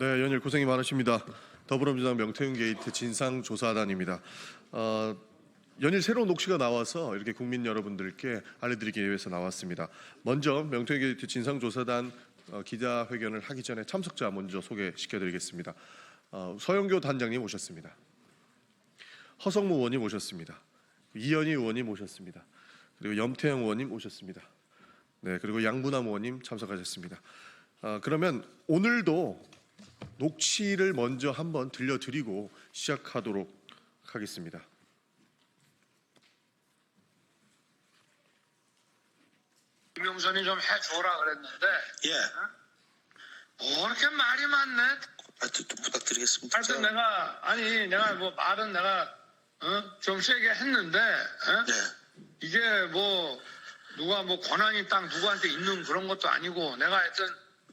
네, 연일 고생이 많으십니다. 더불어민주당 명태균 게이트 진상 조사단입니다. 어, 연일 새로운 녹취가 나와서 이렇게 국민 여러분들께 알려드리기 위해서 나왔습니다. 먼저 명태균 게이트 진상 조사단 어, 기자회견을 하기 전에 참석자 먼저 소개시켜드리겠습니다. 어, 서영교 단장님 오셨습니다. 허성무 의원님 오셨습니다. 이현희 의원님 오셨습니다. 그리고 염태영 의원님 오셨습니다. 네, 그리고 양분남 의원님 참석하셨습니다. 아, 그러면 오늘도 녹취를 먼저 한번 들려드리고 시작하도록 하겠습니다. 김용선이 좀 해줘라 그랬는데 예. 뭐 이렇게 말이 많네. 하여튼 좀 부탁드리겠습니다. 하여튼 제가- 내가 아니 내가 뭐 말은 내가 어? 좀 세게 했는데 어? 네. 이게 뭐 누가 뭐 권한이 딱 누구한테 있는 그런 것도 아니고 내가 하여튼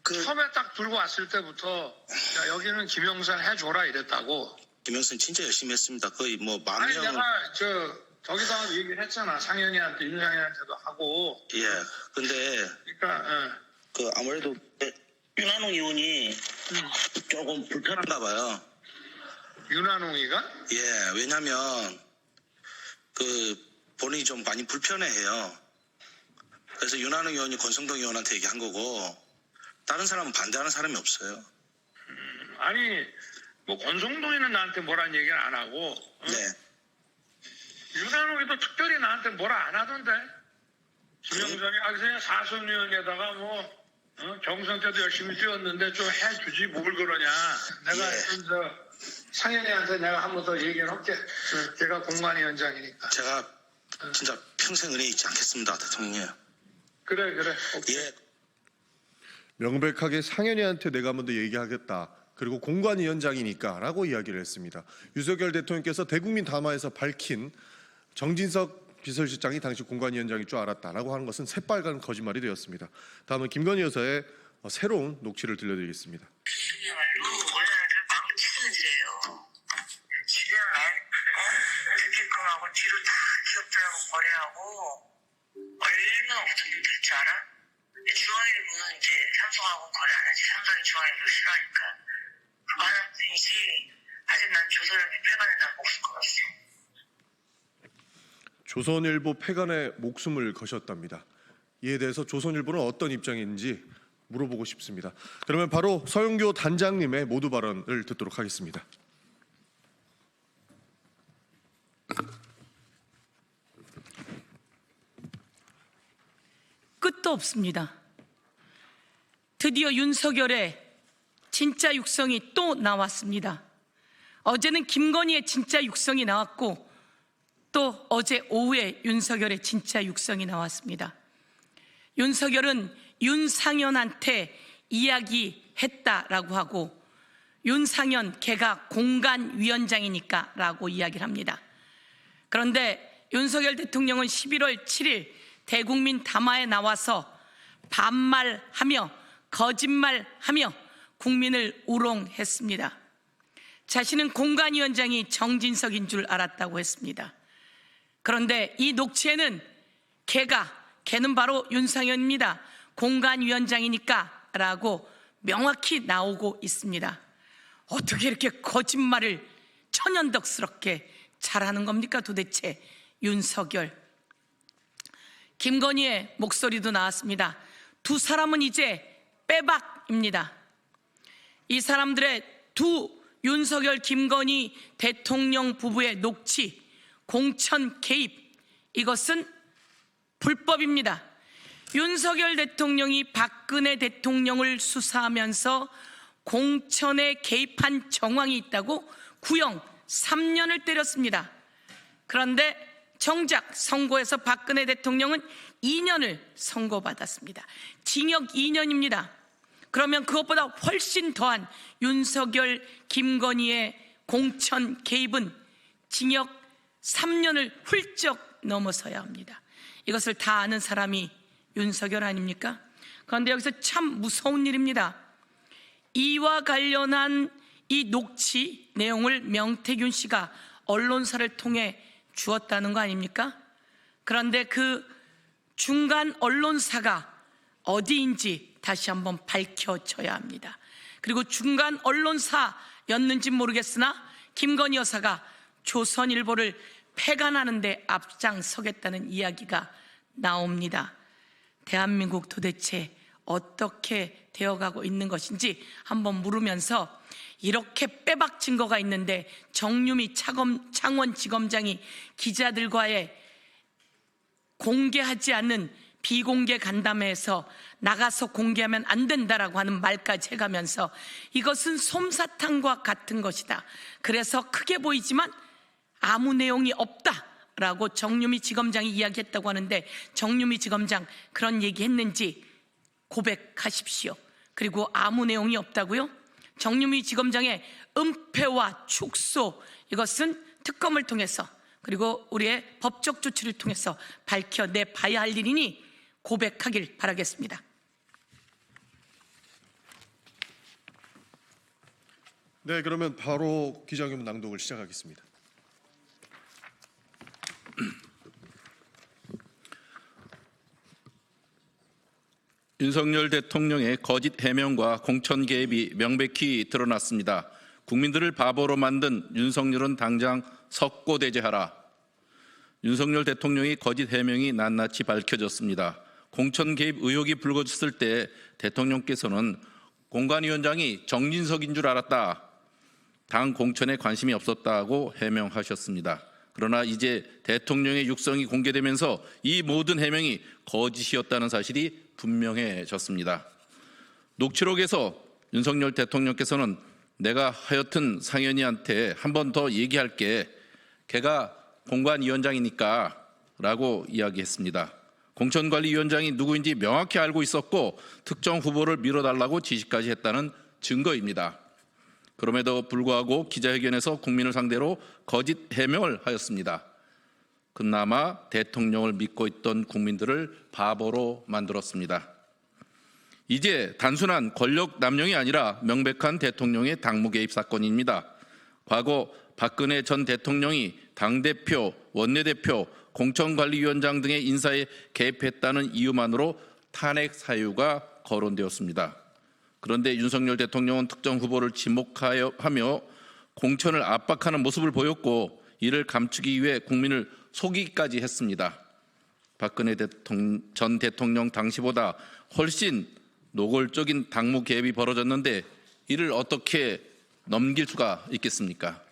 그- 처음에 딱 들고 왔을 때부터 야, 여기는 김용선 해줘라 이랬다고 김영선 진짜 열심히 했습니다. 거의 뭐만 아니 명을 내가 저 저기다가 얘기를 했잖아 상현이한테 윤상현한테도 하고 예. 근데 그러니까 어. 그 아무래도 윤한홍 의원이 조금 불편한가 봐요. 윤한홍이가 예. 왜냐면 그 본인이 좀 많이 불편해해요. 그래서 윤한홍 의원이 권성동 의원한테 얘기한 거고 다른 사람은 반대하는 사람이 없어요. 아니 뭐 권성동이는 나한테 뭐란 얘기는 안 하고 어? 네. 윤한홍이도 특별히 나한테 뭐라 안 하던데 김영선이 아 그냥 사선위원에다가 뭐 어? 경선 때도 열심히 뛰었는데 좀 해주지 뭘 그러냐 내가 예. 하여튼 저 상현이한테 내가 한 번 더 얘기를 할게 어, 걔가 공관위원장이니까 제가 진짜 평생 은혜 잊지 않겠습니다, 대통령님. 그래 그래 오케이. 예. 명백하게 상현이한테 내가 더 얘기하겠다. 그리고 공관위원장이니까라고 이야기를 했습니다. 유석열 대통령께서 대국민 담화에서 밝힌 정진석 비서실장이 당시 공관위원장일 줄 알았다라고 하는 것은 새빨간 거짓말이 되었습니다. 다음은 김건희 여사의 어, 새로운 녹취를 들려드리겠습니다. 일이에요. 지금 듣게끔하고 뒤로 다 기업들하고 거래하고 얼마나 없었는지 될줄 알아? 근데 중앙일보는 이제 삼성하고 거래 안 하지. 삼성이 중앙일보 싫어하니까. 그거 하나 뿐이지. 아직 난 조선을 폐간에 난 목숨 걸었어. 조선일보 폐간에 목숨을 거셨답니다. 이에 대해서 조선일보는 어떤 입장인지 물어보고 싶습니다. 그러면 바로 서영교 단장님의 모두 발언을 듣도록 하겠습니다. 끝도 없습니다. 드디어 윤석열의 진짜 육성이 또 나왔습니다. 어제는 김건희의 진짜 육성이 나왔고 또 어제 오후에 윤석열의 진짜 육성이 나왔습니다. 윤석열은 윤상현한테 이야기했다라고 하고 윤상현 걔가 공간위원장이니까라고 이야기를 합니다. 그런데 윤석열 대통령은 11월 7일 대국민 담화에 나와서 반말하며 거짓말하며 국민을 우롱했습니다. 자신은 공관위원장이 정진석인 줄 알았다고 했습니다. 그런데 이 녹취에는 걔가 걔는 바로 윤상현입니다. 공간위원장이니까 라고 명확히 나오고 있습니다. 어떻게 이렇게 거짓말을 천연덕스럽게 잘하는 겁니까 도대체 윤석열. 김건희의 목소리도 나왔습니다. 두 사람은 이제 빼박입니다. 이 사람들의 두 윤석열, 김건희 대통령 부부의 녹취, 공천 개입, 이것은 불법입니다. 윤석열 대통령이 박근혜 대통령을 수사하면서 공천에 개입한 정황이 있다고 구형 3년을 때렸습니다. 그런데 정작 선고에서 박근혜 대통령은 2년을 선고받았습니다. 징역 2년입니다. 그러면 그것보다 훨씬 더한 윤석열, 김건희의 공천 개입은 징역 3년을 훌쩍 넘어서야 합니다. 이것을 다 아는 사람이 윤석열 아닙니까? 그런데 여기서 참 무서운 일입니다. 이와 관련한 이 녹취 내용을 명태균 씨가 언론사를 통해 주었다는 거 아닙니까? 그런데 그 중간 언론사가 어디인지 다시 한번 밝혀져야 합니다. 그 그리고 중간 언론사였는지 모르겠으나 김건희 여사가 조선일보를 폐간하는데 앞장서겠다는 이야기가 나옵니다. 대한민국 도대체 어떻게 되어가고 있는 것인지 한번 물으면서 이렇게 빼박 증거가 있는데 정유미 창원지검장이 기자들과의 공개하지 않는 비공개 간담회에서 나가서 공개하면 안 된다라고 하는 말까지 해가면서 이것은 솜사탕과 같은 것이다. 그래서 크게 보이지만 아무 내용이 없다 라고 정유미 지검장이 이야기했다고 하는데 정유미 지검장 그런 얘기 했는지 고백하십시오. 그리고 아무 내용이 없다고요? 정유미 지검장의 은폐와 축소 이것은 특검을 통해서 그리고 우리의 법적 조치를 통해서 밝혀내 봐야 할 일이니 고백하길 바라겠습니다. 네, 그러면 바로 기자회견 낭독을 시작하겠습니다. 윤석열 대통령의 거짓 해명과 공천 개입이 명백히 드러났습니다. 국민들을 바보로 만든 윤석열은 당장 석고대죄하라. 윤석열 대통령의 거짓 해명이 낱낱이 밝혀졌습니다. 공천 개입 의혹이 불거졌을 때 대통령께서는 공관위원장이 정진석인 줄 알았다. 당 공천에 관심이 없었다고 해명하셨습니다. 그러나 이제 대통령의 육성이 공개되면서 이 모든 해명이 거짓이었다는 사실이 분명해졌습니다. 녹취록에서 윤석열 대통령께서는 내가 하여튼 상현이한테 한 번 더 얘기할게. 걔가 공관위원장이니까 라고 이야기했습니다. 공천관리위원장이 누구인지 명확히 알고 있었고 특정 후보를 밀어달라고 지시까지 했다는 증거입니다. 그럼에도 불구하고 기자회견에서 국민을 상대로 거짓 해명을 하였습니다. 그나마 대통령을 믿고 있던 국민들을 바보로 만들었습니다. 이제 단순한 권력 남용이 아니라 명백한 대통령의 당무 개입 사건입니다. 과거 박근혜 전 대통령이 당대표, 원내대표, 공천관리위원장 등의 인사에 개입했다는 이유만으로 탄핵 사유가 거론되었습니다. 그런데 윤석열 대통령은 특정 후보를 지목하여 하며 공천을 압박하는 모습을 보였고 이를 감추기 위해 국민을 속이기까지 했습니다. 박근혜 대통령, 전 대통령 당시보다 훨씬 노골적인 당무 개입이 벌어졌는데 이를 어떻게 넘길 수가 있겠습니까?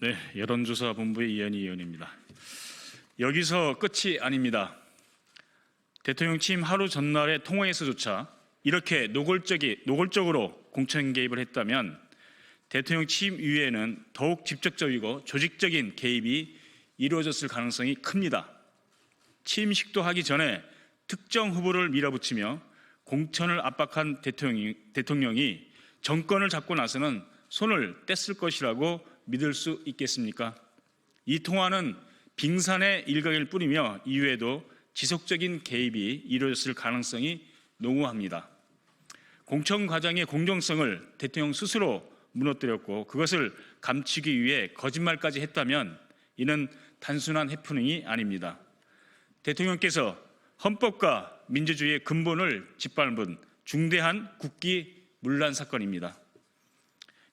네, 여론조사 본부의 이현희 의원입니다. 여기서 끝이 아닙니다. 대통령 취임 하루 전날의 통화에서조차 이렇게 노골적이 노골적으로 공천 개입을 했다면 대통령 취임 이후에는 더욱 직접적이고 조직적인 개입이 이루어졌을 가능성이 큽니다. 취임식도 하기 전에 특정 후보를 밀어붙이며 공천을 압박한 대통령이, 대통령이 정권을 잡고 나서는 손을 뗐을 것이라고 믿을 수 있겠습니까? 이 통화는 빙산의 일각일 뿐이며 이후에도 지속적인 개입이 이루어졌을 가능성이 농후합니다. 공천 과정의 공정성을 대통령 스스로 무너뜨렸고 그것을 감추기 위해 거짓말까지 했다면 이는 단순한 해프닝이 아닙니다. 대통령께서 헌법과 민주주의의 근본을 짓밟은 중대한 국기 문란 사건입니다.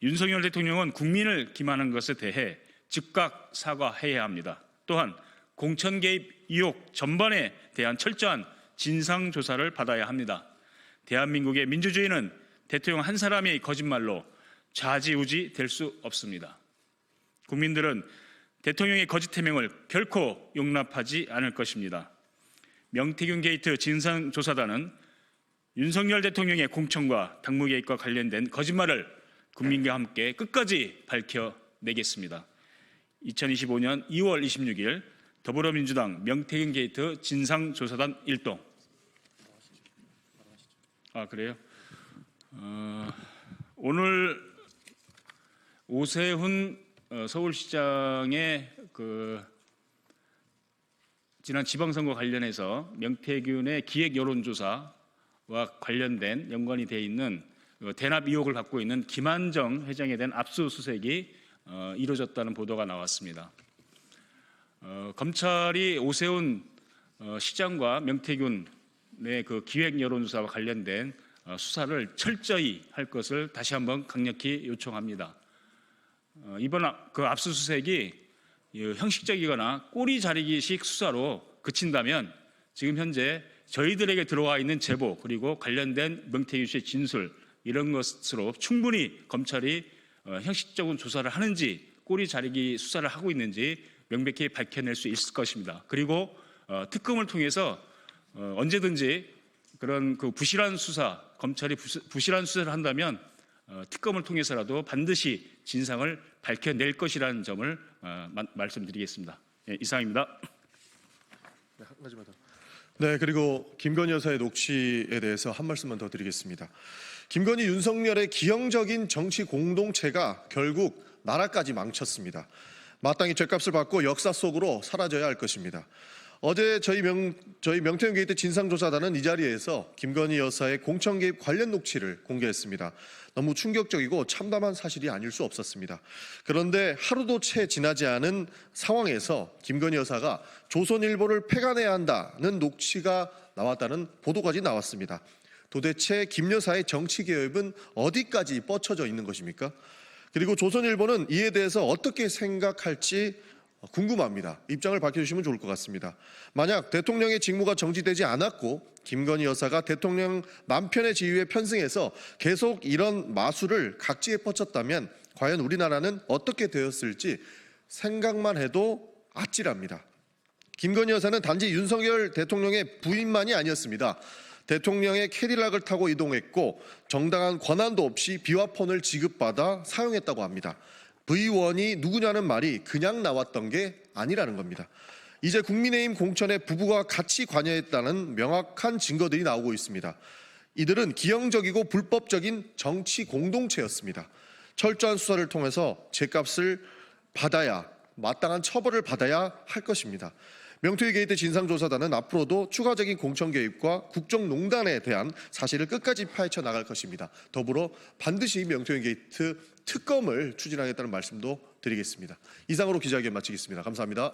윤석열 대통령은 국민을 기만한 것에 대해 즉각 사과해야 합니다. 또한 공천 개입 의혹 전반에 대한 철저한 진상 조사를 받아야 합니다. 대한민국의 민주주의는 대통령 한 사람의 거짓말로 좌지우지 될 수 없습니다. 국민들은 대통령의 거짓 해명을 결코 용납하지 않을 것입니다. 명태균 게이트 진상조사단은 윤석열 대통령의 공천과 당무 개입과 관련된 거짓말을 국민과 함께 끝까지 밝혀내겠습니다. 2025년 2월 26일 더불어민주당 명태균 게이트 진상조사단 1동. 아 그래요? 어, 오늘 오세훈 어, 서울시장의 그 지난 지방선거 관련해서 명태균의 기획 여론조사와 관련된 연관이 돼 있는 어, 대납 의혹을 받고 있는 김한정 회장에 대한 압수수색이 어, 이루어졌다는 보도가 나왔습니다. 어, 검찰이 오세훈 어, 시장과 명태균의 그 기획 여론조사와 관련된 어, 수사를 철저히 할 것을 다시 한번 강력히 요청합니다. 어, 이번 아- 그 압수수색이 이 형식적이거나 꼬리 자르기식 수사로 그친다면 지금 현재 저희들에게 들어와 있는 제보 그리고 관련된 명태균 씨의 진술 이런 것으로 충분히 검찰이 어, 형식적인 조사를 하는지 꼬리 자르기 수사를 하고 있는지 명백히 밝혀낼 수 있을 것입니다. 그리고 어, 특검을 통해서 어, 언제든지 그런 그 부실한 수사 검찰이 부실한 수사를 한다면 어, 특검을 통해서라도 반드시 진상을 밝혀낼 것이라는 점을 어, 마- 말씀드리겠습니다. 예, 이상입니다. 네, 한 가지만 더. 네, 그리고 김건희 여사의 녹취에 대해서 한 말씀만 더 드리겠습니다. 김건희 윤석열의 기형적인 정치 공동체가 결국 나라까지 망쳤습니다. 마땅히 죗값을 받고 역사 속으로 사라져야 할 것입니다. 어제 저희 명 저희 명태균 게이트 진상조사단은 이 자리에서 김건희 여사의 공천 개입 관련 녹취를 공개했습니다. 너무 충격적이고 참담한 사실이 아닐 수 없었습니다. 그런데 하루도 채 지나지 않은 상황에서 김건희 여사가 조선일보를 폐간해야 한다는 녹취가 나왔다는 보도까지 나왔습니다. 도대체 김 여사의 정치 개입은 어디까지 뻗쳐져 있는 것입니까? 그리고 조선일보는 이에 대해서 어떻게 생각할지 궁금합니다. 입장을 밝혀주시면 좋을 것 같습니다. 만약 대통령의 직무가 정지되지 않았고 김건희 여사가 대통령 남편의 지위에 편승해서 계속 이런 마술을 각지에 뻗쳤다면 과연 우리나라는 어떻게 되었을지 생각만 해도 아찔합니다. 김건희 여사는 단지 윤석열 대통령의 부인만이 아니었습니다. 대통령의 캐딜락을 타고 이동했고 정당한 권한도 없이 비화폰을 지급받아 사용했다고 합니다. V1이 누구냐는 말이 그냥 나왔던 게 아니라는 겁니다. 이제 국민의힘 공천에 부부가 같이 관여했다는 명확한 증거들이 나오고 있습니다. 이들은 기형적이고 불법적인 정치 공동체였습니다. 철저한 수사를 통해서 제값을 받아야 마땅한 처벌을 받아야 할 것입니다. 명태희 게이트 진상조사단은 앞으로도 추가적인 공천 개입과 국정농단에 대한 사실을 끝까지 파헤쳐 나갈 것입니다. 더불어 반드시 명태희 게이트 특검을 추진하겠다는 말씀도 드리겠습니다. 이상으로 기자회견 마치겠습니다. 감사합니다.